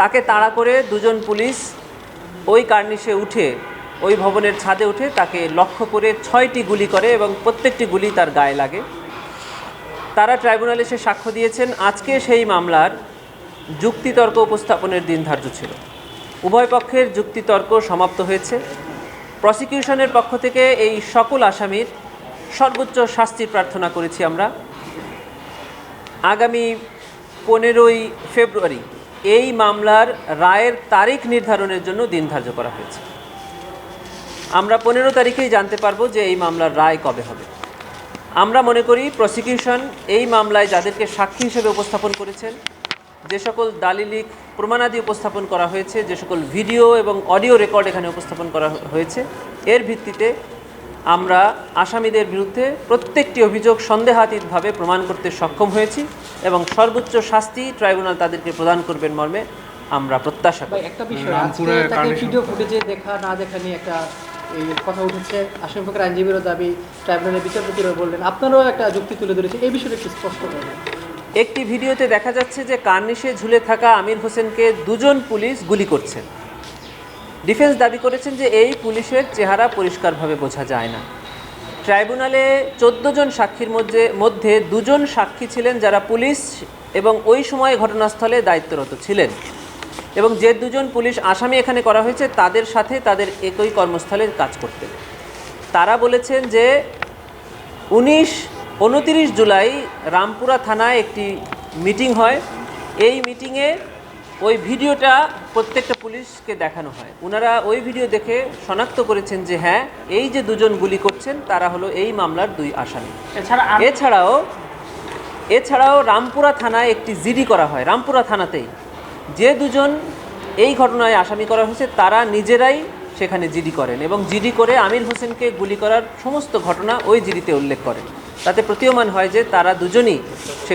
তাকে তাড়া করে দুজন পুলিশ ওই কার্নিশে উঠে, ওই ভবনের ছাদে উঠে তাকে লক্ষ্য করে ছয়টি গুলি করে এবং প্রত্যেকটি গুলি তার গায়ে লাগে। তারা ট্রাইব্যুনালে এসে সাক্ষ্য দিয়েছেন, আজকে সেই মামলার যুক্তিতর্ক উপস্থাপনের দিন ধার্য ছিল। উভয় পক্ষের যুক্তিতর্ক সমাপ্ত হয়েছে। প্রসিকিউশনের পক্ষ থেকে এই সকল আসামির সর্বোচ্চ শাস্তির প্রার্থনা করেছি আমরা। আগামী পনেরোই ফেব্রুয়ারি এই মামলার রায়ের তারিখ নির্ধারণের জন্য দিন ধার্য করা হয়েছে। আমরা পনেরো তারিখেই জানতে পারব যে এই মামলার রায় কবে হবে। আমরা মনে করি প্রসিকিউশন এই মামলায় যাদেরকে সাক্ষী হিসেবে উপস্থাপন করেছেন, যে সকল দালিলিক প্রমাণাদি উপস্থাপন করা হয়েছে, যে সকল ভিডিও এবং অডিও রেকর্ড এখানে উপস্থাপন করা হয়েছে, এর ভিত্তিতে আমরা আসামিদের বিরুদ্ধে প্রত্যেকটি অভিযোগ সন্দেহাতীতভাবে প্রমাণ করতে সক্ষম হয়েছি এবং সর্বোচ্চ শাস্তি ট্রাইব্যুনাল তাদেরকে প্রদান করবেন মর্মে আমরা প্রত্যাশা করি। একটা বিষয় ভিডিও ফুটেজে দেখা না দেখা নিয়ে একটা এই কথা উঠেছে। আসামিপক্ষের আইনজীবীরও দাবি ট্রাইব্যুনালের বিচারপতিরাও বললেন। আপনারাও একটা যুক্তি তুলে ধরেছে এই বিষয়টা একটু স্পষ্ট করবেন একটি ভিডিওতে দেখা যাচ্ছে যে কার্নিশে ঝুলে থাকা আমির হোসেনকে দুজন পুলিশ গুলি করছেন ডিফেন্স দাবি করেছেন যে এই পুলিশের চেহারা পরিষ্কারভাবে বোঝা যায় না। ট্রাইব্যুনালে চোদ্দ জন সাক্ষীর মধ্যে মধ্যে দুজন সাক্ষী ছিলেন যারা পুলিশ এবং ওই সময় ঘটনাস্থলে দায়িত্বরত ছিলেন। এবং যে দুজন পুলিশ আসামি এখানে করা হয়েছে, তাদের সাথে তাদের একই কর্মস্থলে কাজ করতেন তারা বলেছেন যে উনিশ উনতিরিশ জুলাই রামপুরা থানায় একটি মিটিং হয়। এই মিটিংয়ে ওই ভিডিওটা প্রত্যেকটা পুলিশকে দেখানো হয়। ওনারা ওই ভিডিও দেখে শনাক্ত করেছেন যে হ্যাঁ এই যে দুজন গুলি করছেন তারা হলো এই মামলার দুই আসামি। এছাড়া এছাড়াও এছাড়াও রামপুরা থানায় একটি জিডি করা হয় রামপুরা থানাতেই। যে দুজন এই ঘটনায় আসামি করা হয়েছে তারা নিজেরাই সেখানে জিডি করেন এবং জিডি করে আমির হোসেনকে গুলি করার সমস্ত ঘটনা ওই জিডিতে উল্লেখ করেন। তাতে প্রতীয়মান হয় যে তারা দুজনই সে